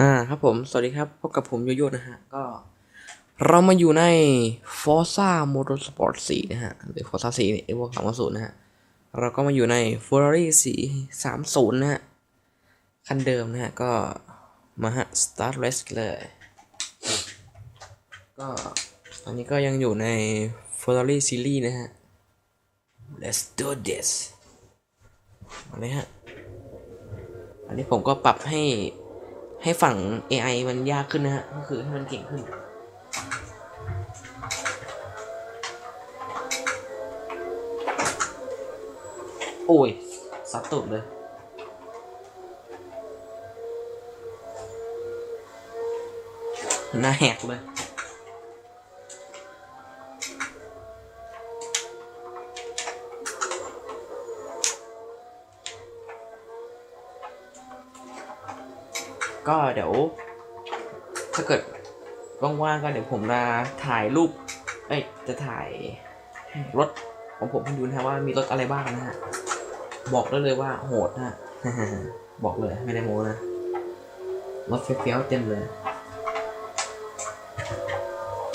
อ่าครับผม สวัสดีครับ พบกับผมโยโย่นะฮะ ก็ เรามาอยู่ใน Forza Motorsport 4 นะฮะ หรือ Forza 4เนี่ยไอ้พวก2 0นย์นะฮะ เราก็มาอยู่ใน Ferrari 430 นะฮะ คันเดิมนะฮะ ก็มาฮะ start race กันเลย ก็ตอนนี้ก็ยังอยู่ใน Ferrari Series นะฮะ let's do this มาเลยฮะ อันนี้ผมก็ปรับให้ ให้ฝั่ง AI มันยากขึ้นนะฮะก็คือให้มันเก่งขึ้น โอ้ยสับตุดเลย หน้าแหกเลย ก็เดี๋ยว ถ้าเกิดว่างๆก็เดี๋ยวผมจะถ่ายรูป เอ้ย จะถ่ายรถของผมให้ดูนะฮะว่ามีรถอะไรบ้างนะฮะ บอกได้เลยว่าโหดนะฮะบอกเลยไม่ได้โม้นะ รถเฟี้ยวๆเต็มเลย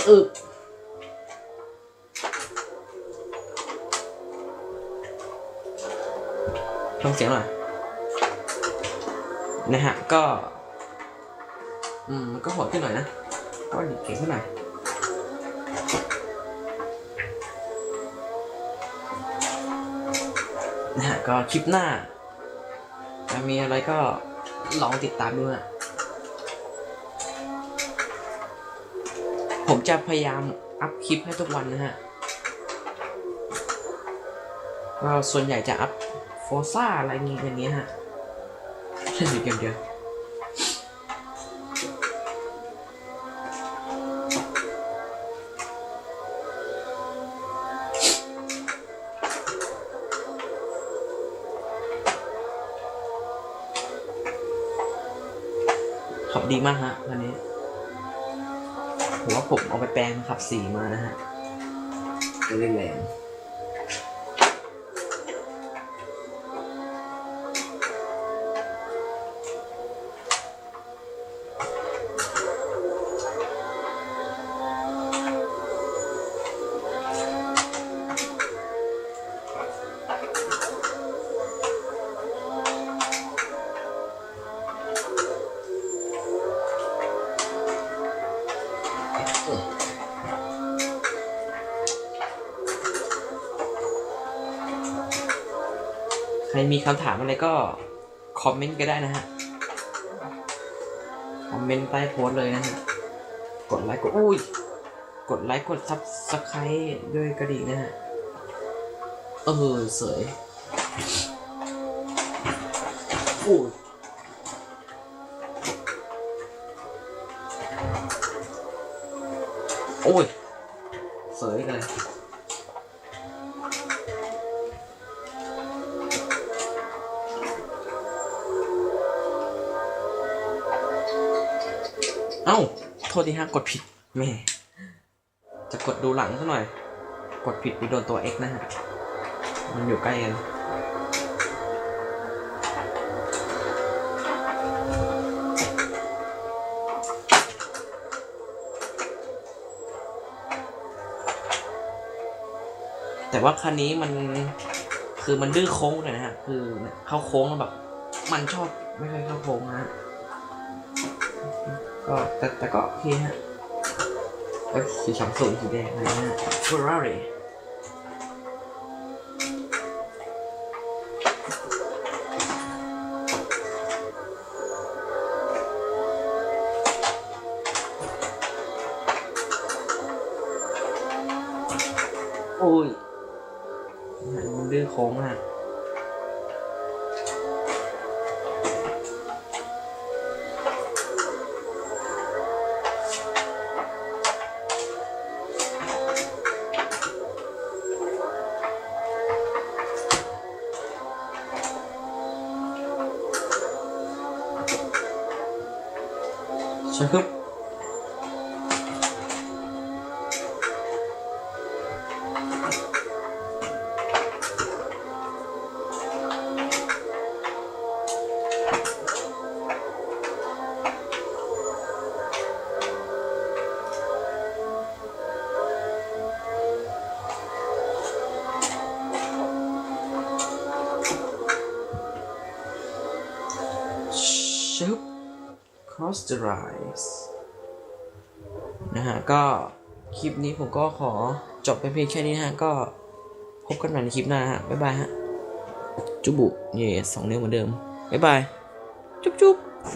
อึกต้องเสียงหน่อยนะฮะ ก็ อืมมันก็โหดขึ้นหน่อยนะ ก็ดิเก่งขึ้นหน่อยนะฮะก็คลิปหน้าจะมีอะไรก็ลองติดตามดูนะผมจะพยายามอัพคลิปให้ทุกวันนะฮะก็ส่วนใหญ่จะอัพโฟซ่าอะไรงี้อย่างเงี้ยฮะแค่เกมเดียว ขับดีมากฮะคันนี้ผมว่าผมเอาไปแปลงขับสีมานะฮะจะได้แรง ใครมีคำถามอะไรก็คอมเมนต์ก็ได้นะฮะ คอมเมนต์ใต้โพสเลยนะฮะ กดไลค์กดอุ้ย กดไลค์กดซับสไครต์ด้วยกระดิ่งนะฮะ เออสวยอุ้ยโอ้ยสวยเลย เอ้า โทษทีฮะกดผิดแม่จะกดดูหลังซะหน่อย กดผิดไปโดนตัว X นะฮะ มันอยู่ใกล้กันแต่ว่าคันนี้มันคือมันดื้อโค้งเลยนะฮะ คือเข้าโค้งแล้วแบบ มันชอบไม่ค่อยเข้าโค้งนะ ก็แต่แต่ก็โอเคฮะเอ้ยสีสองสูงสีแดงอะไรนะฮะ Ferrari โอ้ยมันดื้อโค้งอะ Çakıp Shoot. Close the eyes นะฮะ ก็คลิปนี้ผมก็ขอจบไปเพียงแค่นี้นะฮะ ก็พบกันใหม่ในคลิปหน้าฮะ บ๊ายบายฮะ จุบุเย่สองนิ้วเหมือนเดิม บ๊ายบาย จุ๊บจุ๊บ